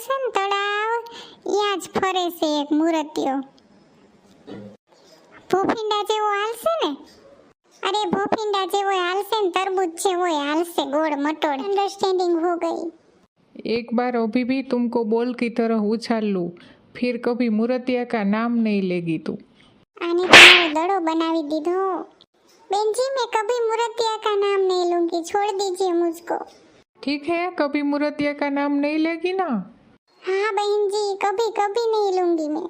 છે ને તળાવ ત્યાં જ ફરે છે એક મૂર્તિઓ ભૂફિંડા જેવો હાલશે ને અરે ભૂફિંડા જેવો હાલશે ને તરબૂચ જેવો હાલશે ગોળ મટોળ અંડરસ્ટેન્ડિંગ હો ગઈ एक बार अभी भी तुमको बॉल की तरह उछाल लूँ फिर कभी मूर्तिया का नाम नहीं लेगी तू આને તમારો દડો બનાવી દીધો બેનજી मैं कभी मूर्तिया का नाम नहीं लूंगी छोड़ दीजिए मुझको ठीक है कभी मूर्तिया का नाम नहीं लेगी ना હા બહેનજી કભી કભી નહીં લૂંગી મેં.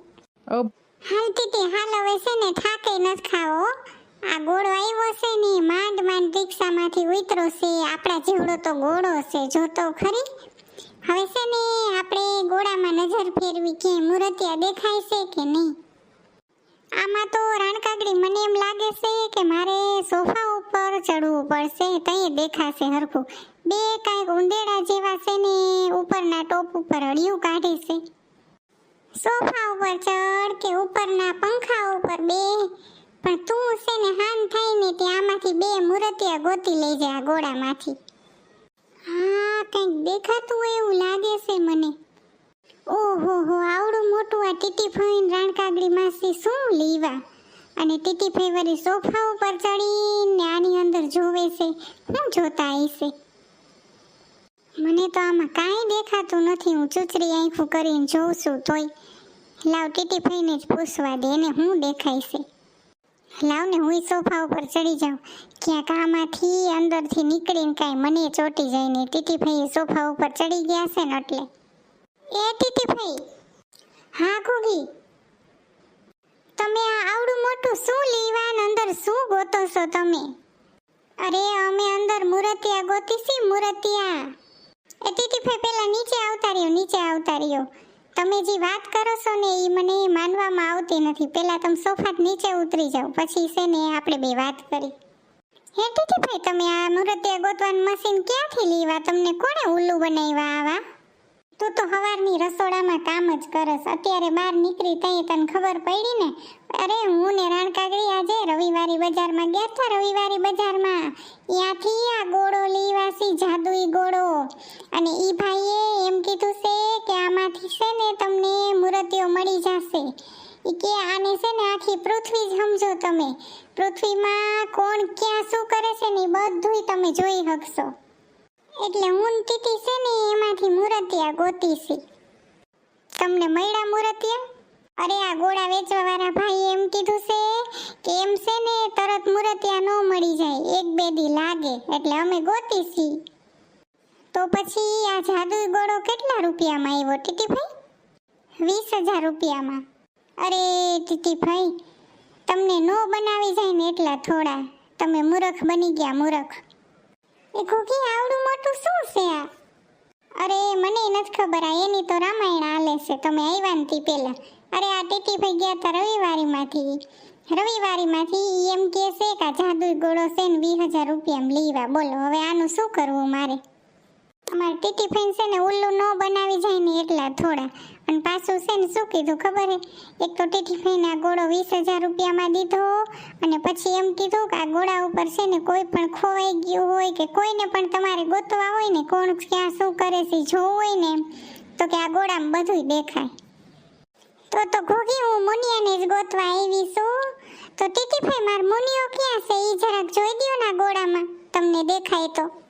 અબ. હાલતી હતી હાલ હવે છે ને થાકે ન ખાવો આ ગોળો આવ્યો છે ને માંડ માંડ રિક્ષામાંથી ઉતરો છે આપણા જેવડો તો ગોળો છે જોતો ખરી? હવે છે ને આપણે ગોળામાં નજર ફેરવી કે મૂર્તિયા દેખાય છે કે નહીં? આમાં તો રાણકાગડી મને એમ લાગે છે કે મારે સોફા ઉપર ચડવું પડશે, તઈ દેખાશે હરખું. બે કાંઈક ઉંદેડા જેવા છે ને, ઉપરના ટોપ ઉપર અળિયું કાઢે છે. સોફા ઉપર ચડ કે ઉપરના પંખા ઉપર બે, પણ તું છે ને હાન થઈને તે આમાંથી બે મૂર્તિયા ગોતી લઈ જાય આ ગોળામાંથી. હા, કંઈક દેખાતું એવું લાગે છે મને. ઓહો હો, આવડું મોટું આ ટીટી ફઈન રાણકાગડી માસી શું લીવા? અને ટીટી ફઈ વળી સોફા ઉપર ચડીને આની અંદર જોવે છે શું જોતા હશે મને તો આમાં કાંઈ દેખાતું નથી, હું ચૂચરી આંખું કરીને જોઉં છું તોય. લાવ ટીટી ફઈને જ પૂછવા દે, એને હું દેખાય છે? લાવ ને હું સોફા ઉપર ચડી જાઉં. ક્યાંક આમાંથી અંદરથી નીકળીને કાંઈ મને ચોટી જાય ને ટીટી ફઈ સોફા ઉપર ચડી ગયા છે ને એટલે. એ ટીટી ભાઈ હા ઘોગી તમે આ આવડું મોટું શું લીવાન અંદર શું ગોતો છો તમે? અરે, અમે અંદર મૂર્તિયા ગોતીસી મૂર્તિયા. એ ટીટીફાઈ પેલા નીચે આવતા રહ્યો, નીચે આવતા રહ્યો. તમે જે વાત કરો છો ને એ મને માનવામાં આવતી નથી. પેલા તમે સોફાત નીચે ઉતરી જાઓ, પછી છે ને આપણે બે વાત કરી. હે ટીટીફાઈ તમે આ મૂર્તિયા ગોતવાનું મશીન ક્યાંથી લીવા? તમને કોણે ઉલ્લુ બનાવ્યા આવા? તું તો હવારની રસોડામાં કામ જ કરસ. અત્યારે બહાર નીકળી તઈ તને ખબર પડી ને? અરે, હું ને રાણકાગડી આજે રવિવારી બજારમાં ગયા હતા રવિવારી બજારમાં. ત્યાંથી આ ગોળો લીવાસી જાદુઈ ગોળો. અને ઈ ભાઈએ એમ કીધું છે કે આમાંથી છે ને તમને મૂર્તિઓ મળી જશે. ઈ કે આને છે ને આખી પૃથ્વી જ સમજો તમે. પૃથ્વીમાં કોણ ક્યાં શું કરે છે ને બધુંય તમે જોઈ શકશો એટલે હું ને છે ને એમાંથી મૂર્તિયા ગોતી છે. તમને મળ્યા મૂર્તિયા? અરે આ ગોળા વેચવાવાળા ભાઈ એમ કીધું છે કે એમ છે ને તરત મૂર્તિયા ન મળી જાય, એક બે દી લાગે, એટલે અમે ગોતી છી. તો પછી આ જાદુઈ ગોળો કેટલા રૂપિયામાં આવ્યો ટીટીભાઈ? વીસ હજાર રૂપિયામાં. અરે ટીટીભાઈ, તમને નો બનાવી જાય ને એટલા થોડા. તમે મૂરખ બની ગયા મૂરખ. એ ઘોઘી આવડું મોટું શું છે? આ અરે, મને નથી ખબર. આ એની તો રામાયણ આલે છે. તમે આવ્યા નથી પહેલાં. અરે, આ ટીટી ભાઈ ગયા હતા રવિવારીમાંથી. રવિવારીમાંથી એમ કહે છે કે આ જાદુ ગોળો છે ને વીસ હજાર રૂપિયા લેવા બોલો, હવે આનું શું કરવું મારે? અમારે ટીટી ફેન છે ને ઉલ્લુ ન બનાવી જાય ને એટલા થોડા. અને પાછું છે ને શું કીધું ખબર હે? એક તો ટીટી આ ગોળો વીસ હજાર રૂપિયામાં દીધો અને પછી એમ કીધું કે આ ગોળા ઉપર છે ને કોઈ પણ ખોવાઈ ગયું હોય કે કોઈને પણ તમારે ગોતવા હોય ને કોણ ક્યાં શું કરે છે જોવું હોય ને તો કે આ ગોળામાં બધુંય દેખાય. તો તો ઘોઘી હું મુનિયાને જ ગોતવા આવી છું. તો ટીટીફાઈ માર મુનિયો ક્યાં છે? એ જરાક જોઈ દ્યો ના ગોળામાં. તમને દેખાય તો.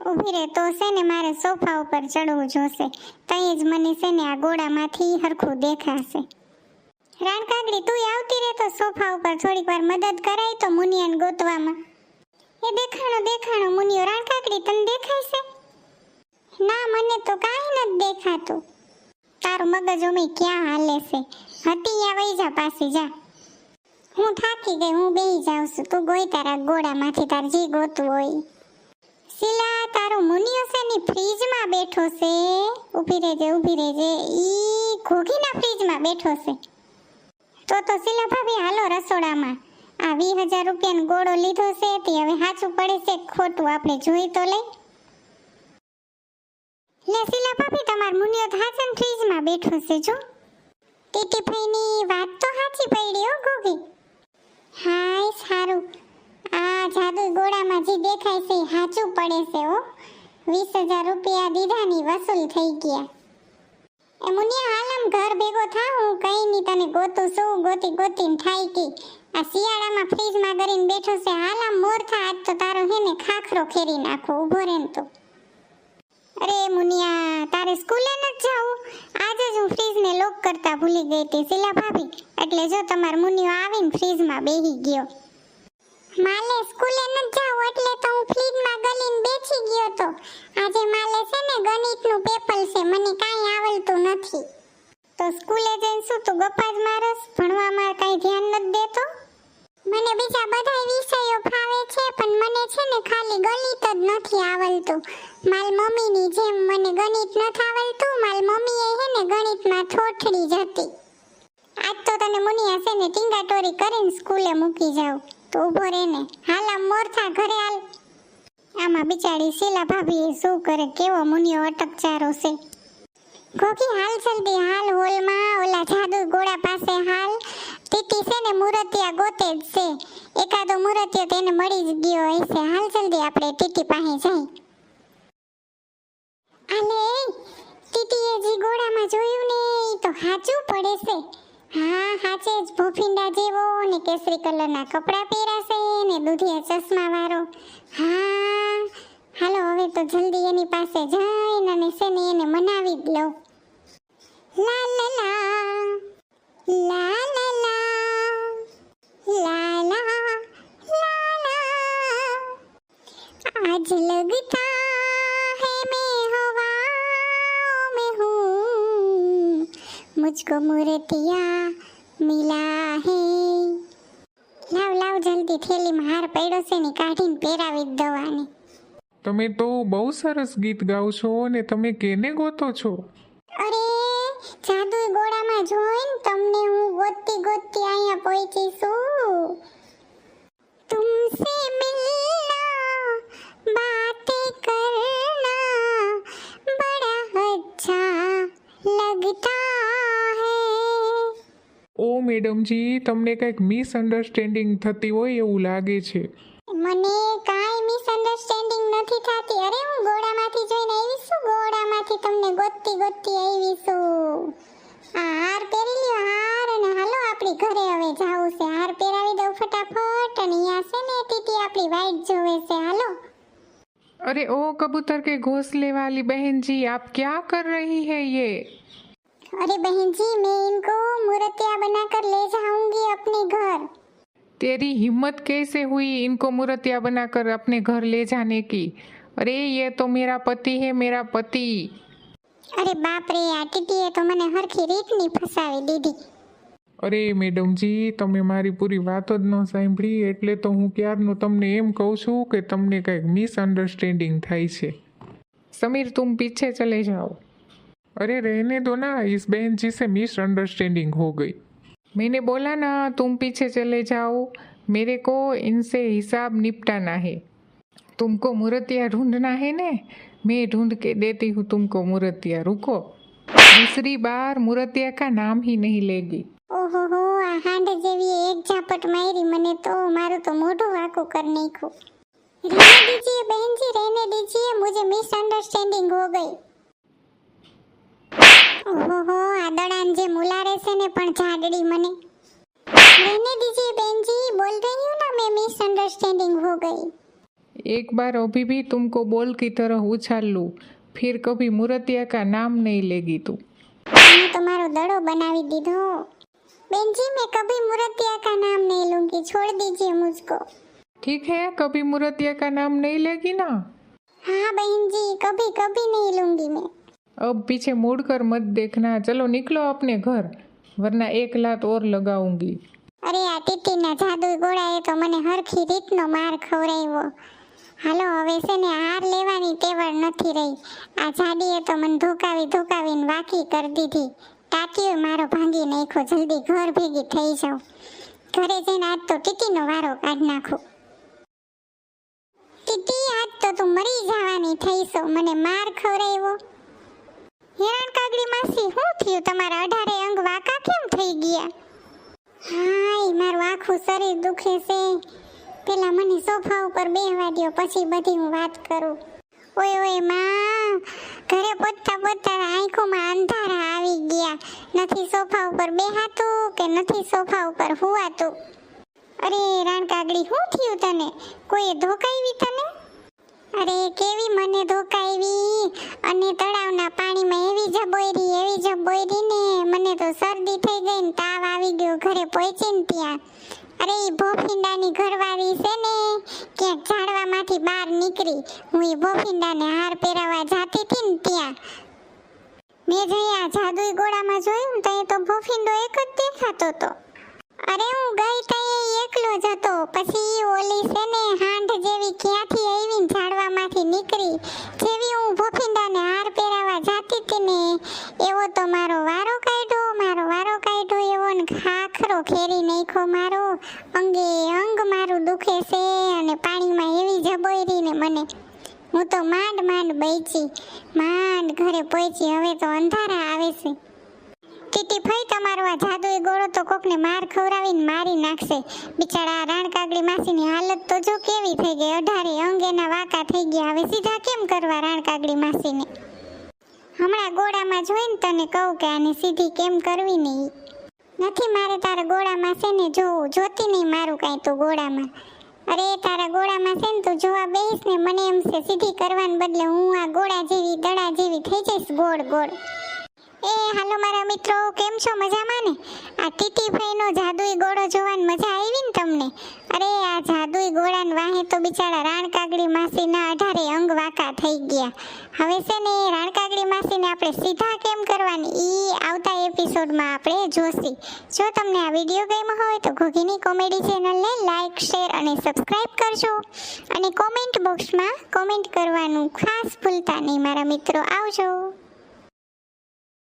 ઊભી રહે તો છે ને મારે સોફા ઉપર ચડવું જોશે. તઈ જ મને છે ને આ ગોળામાંથી હરખું દેખાશે. રાણકાગડી તું આવતી રહે તો સોફા ઉપર થોડીક વાર મદદ કરાય તો મુનિયાને ગોતવામાં. એ દેખાણો દેખાણો મુનિયો રાણકાગડી તને દેખાય છે? ના, મને તો કાંઈ નથી દેખાતું. તારું મગજ ઓમે ક્યાં હાલે છે? હતી યા વઈ જા પાછી જા. હું થાકી ગઈ, હું બેહી જાઉં છું. તું ગોઈ તારા ગોળામાંથી, તાર જે ગોતું હોય શીલા, તારો મુનિયો છે ની ફ્રીજમાં બેઠો છે. ઊભી રહેજે ઊભી રહેજે. ઈ ઘોઘીના ફ્રીજમાં બેઠો છે. તો તો શીલા ભાભી, હાલો રસોડામાં. આ વીસ હજાર રૂપિયાનો ગોળો લીધો છે, તે હવે સાચું પડે છે, ખોટું આપણે જોઈ તો લઈ. લે શીલા ભાભી, તમાર મુનિયો તો હાચન ફ્રીજમાં બેઠો છે, જો. ટીટી ભાઈની વાત તો સાચી પડી હો, ઘોઘી. હાય, સારું. ગોળામાં જે દેખાય છે એ સાચું પડે છે હો. વીસ હજાર રૂપિયા દીધાની વસૂલ થઈ ગયા. એ મુનિયા, હાલ આમ ઘર ભેગો થા હું કઈ નહીં તને ગોતું શું ગોતી ગોતીને થાય કે. આ શિયાળામાં ફ્રીજમાં કરીને બેઠો છે, હાલ આમ મોર થા, આજ તો તારો હે ને ખાખરો ખેરી નાખો, ઊભો રહે તો. અરે મુનિયા, તારે સ્કૂલે ન જાવું આજે જ હું ફ્રીજને લોક કરતા ભૂલી ગઈ હતી શીલા ભાભી એટલે જો તમાર મુનિયો આવીને ફ્રીજમાં બેહી ગયો. માલે સ્કૂલે ન જાવ એટલે તો હું ફ્રીજમાં ગલીને બેસી ગયો તો. આજે માલે છે ને ગણિતનું પેપર છે, મને કાંઈ આવડતું નથી. તો સ્કૂલે જઈને શું તું ગપ્પા જ મારસ? ભણવામાં કાંઈ ધ્યાન નથી દેતો? મને બીજા બધા વિષયો ફાવે છે, પણ મને છે ને ખાલી ગણિત જ નથી આવડતું. માલ મમ્મીની જેમ મને ગણિત નથી આવડતું, માલ મમ્મીએ છે ને ગણિતમાં થોઠડી જ હતી. આજ તો તને મુનિયા છે ને ટીંગાટોરી કરીને સ્કૂલે મૂકી જાવ તો ઊભો રહે ને. હાલ મોરથા ઘરે હાલ. આમાં બિચારી શીલા ભાભી શું કરે, કેવો મુનિયો અટકચારો છે. ગોગી હાલ જલ્દી, હાલ હોલમાં, ઓલા જાદુ ગોળા પાસે હાલ. ટીટી છે ને, મૂર્તિયા ગોતે જ છે. એકાદો મૂર્તિયો તેને મળી જ ગયો હશે હાલ જલ્દી આપણે ટીટી પાસે જાય આલે, ટીટીએ જે ગોળામાં જોયું ને એ તો સાચું પડે છે. હા, હાચે જ ભૂફિંડા જેવો ને કેસરી કલરના કપડાં પહેરાશે ને દૂધિયા ચશ્મા વાળો. હા, હાલો હવે તો જલ્દી એની પાસે જઈને અને સેને એને મનાવી જ લઉં. લા લા લા લા લા. આજ લગતી મુજકો મુરતિયા મિલા હે લાવ લાવ જલ્દી થેલીમાં હાર પડ્યો છે ને કાઢીને પહેરાવી દવાને તમે તો બહુ સરસ ગીત ગાવ છો ને તમે કેને ગોતો છો? અરે જાદુ ગોળામાં જોઈને તમને હું ગોતતી ગોતતી અહીંયા પહોંચી છું. મેડમજી તમને કંઈક મિસઅન્ડરસ્ટેન્ડિંગ થતી હોય એવું લાગે છે. મને કાંઈ મિસઅન્ડરસ્ટેન્ડિંગ નથી થતી. અરે હું ગોળામાંથી જોઈને આવી છું. ગોળામાંથી તમને ગોતતી ગોતતી આવી છું. આ હાર પહેરી લ્યો હાર અને હાલો આપણી ઘરે હવે જાવું છે. હાર પહેરાવી દઉં ફટાફટ અને અહીંયા છે ને ટીટી આપણી વાઈટ જોવે છે. હાલો. અરે ઓ કબૂતર કે ઘોંસલે વાલી બહેનજી આપ ક્યાં કર રહી હૈ યે? अरे बहन जी मैं इनको मूर्तियाँ बनाकर ले जाऊंगी अपने घर तेरी हिम्मत कैसे हुई इनको मूर्तियाँ बनाकर अपने घर ले जाने की अरे ये तो मेरा पति है मेरा पति અરે બાપ રે આ ટીટીએ તો મને હરખી રીતની ફસાવી દીધી અરે મેડમજી તમે મારી પૂરી વાત જ ન સાંભળી એટલે તો હું ક્યારનું તમને એમ કહું છું કે તમને કંઈક મિસઅન્ડરસ્ટેન્ડિંગ થાય છે समीर तुम पीछे चले जाओ अरे रहने दो ना इस बहन जी से मिसअंडरस्टैंडिंग हो गई मैंने बोला ना तुम पीछे चले जाओ मेरे को इनसे हिसाब निपटाना है तुमको मूर्तियाँ ढूंढना है ने मैं ढूंढ के देती हूँ तुमको मूर्तियाँ रुको दूसरी बार मूर्तियाँ का नाम ही नहीं लेगी ઓહો હો આ હાંડ જેવી એક ઝાપટ મારી મને તો મારું તો મોઢું વાકું કરી નાખ્યું रहने दीजिए बहन जी रहने दीजिए मुझे मिसअंडरस्टैंडिंग हो गई ઓહોહો આદડાન જે મુલા રહેશે ને પણ જાડડી મને. રહેને દીજીએ બેનજી બોલ રહી હું ના મેં મિસ અન્ડરસ્ટેન્ડિંग હો ગઈ. એક બાર अभी भी तुमको બોલ की तरह उछाल लूं फिर कभी मूर्तिया का नाम नहीं लेगी तू હું તમારો દડો બનાવી દીધો. બેનજી મેં કભી મૂર્તિયા કા નામ નહીં લૂંગી. છોડ દીજીએ મુજકો. ઠીક है કભી मूर्तिया का नाम नहीं लेगी ना हाँ बहन जी कभी कभी नहीं लूंगी अब पीछे मुड़कर मत देखना चलो निकलो अपने घर वरना एक लात और लगाऊंगी અરે આ ટીટીના જાદુ ગોળાએ તો મને હરખી રીતનો માર ખવડાવ્યો હાલો હવે છે ને હાર લેવાની ટેવડ નથી રહી આ જાડીએ તો મને ધોકાવી ધોકાવીને વાકી કરી દીધી ટાટીઓ મારો ભાંગી નાખ્યો જલ્દી ઘર ભેગી થઈ જાઉં ઘરે જઈને આજ તો ટીટીનો વારો કાઢ નાખું ટીટી આજ તો તું મરી જવાની થઈશો મને માર ખવડાવ્યો હેરાન કાગડી માસી, શું થયું? તમારા અઢારે અંગ વાકા કેમ થઈ ગયા? હાય, મારું આખું શરીર દુખે છે. પેલા મને સોફા ઉપર બેહવા દો પછી બધી હું વાત કરું. ઓય ઓય, માં, ઘરે પોતા પોતતા આંખોમાં અંધારા આવી ગયા. નથી સોફા ઉપર બેહાતું કે નથી સોફા ઉપર હુવાતું? અરે રાણકાગડી શું થયું તને? કોઈએ ધોકાવી તને? અરે કેવી મને ધોકાવી અને તળાવના પાણીમાં એવી જબોયરી એવી જબોયરી ને. મને તો શરદી થઈ ગઈ ને તાવ આવી ગયો, ઘરે પહોંચીને ત્યાં. અરે એ ભોફિંડાની ઘરવાળી છે ને, ક્યાંક ઝાડવામાંથી બહાર નીકળી. હું એ ભોફિંડાને હાર પહેરાવા જાતી હતી ને ત્યાં. મેં આ જાદુઈ ગોળામાં જોયું તો એ તો ભોફિંડો એક જ દેખાતો તો અરે હું ગઈ તો એ એકલો જ હતો પછી ઈ ઓલી છે ને હાંઢ જેવી ક્યાંથી આવીને ઝાડવામાંથી નીકળી જેવી હું ભોફિંડાને હાર પહેરાવા જાતી હતી ને એવો તો મારો વારો કાઢ્યો મારો વારો કાઢ્યો એવો ને ખાખરો ખેરી નાખ્યો મારો અંગે અંગ મારું દુખે છે અને પાણીમાં એવી જબોયરી ને મને. હું તો માંડ માંડ બેચી માંડ ઘરે પહોંચી. હવે તો અંધારા આવે છે. ટીટી ફઈ તમારો આ જાદુઈ ગોળો તો કોકને માર ખવડાવીને મારી નાખશે. બિચારા રાણ કાગડી માસીની હાલત તો જો કેવી થઈ ગઈ. અઢારે અંગેના વાકા થઈ ગયા. હવે સીધા કેમ કરવા રાણકાગડી માસીને? હમણાં ગોળામાં જોઈને તને કહું કે આને સીધી કેમ કરવી ને નથી મારે તારા ગોળામાં છે ને જોવું. જોતી નહીં મારું કાંઈ તો ગોળામાં. અરે, તારા ગોળામાં છે ને તું જોવા બેસ ને, મને એમ છે, સીધી કરવાને બદલે હું આ ગોળા જેવી, દડા જેવી થઈ જઈશ ગોળ ગોળ. એ, હાલો મારા મિત્રો, કેમ છો? મજામાં ને? આ ટીટીભાઈનો જાદુઈ ગોળો જોવાની મજા આવી ને તમને? અરે, આ જાદુઈ ગોળાને વાહે તો બિચારા રાણકાગડી માસીના અઢારે અંગ વાકા થઈ ગયા. હવે છે ને રાણકાગડી માસીને આપણે સીધા કેમ કરવાની? એ આવતા એપિસોડમાં આપણે જોશી. જો તમને આ વીડિયો ગમ્યો હોય તો ઘોઘીની કોમેડી ચેનલને લાઈક, શેર અને સબસ્ક્રાઇબ કરજો. અને કોમેન્ટ બોક્સમાં કોમેન્ટ કરવાનું ખાસ ભૂલતા નહીં, મારા મિત્રો. આવજો.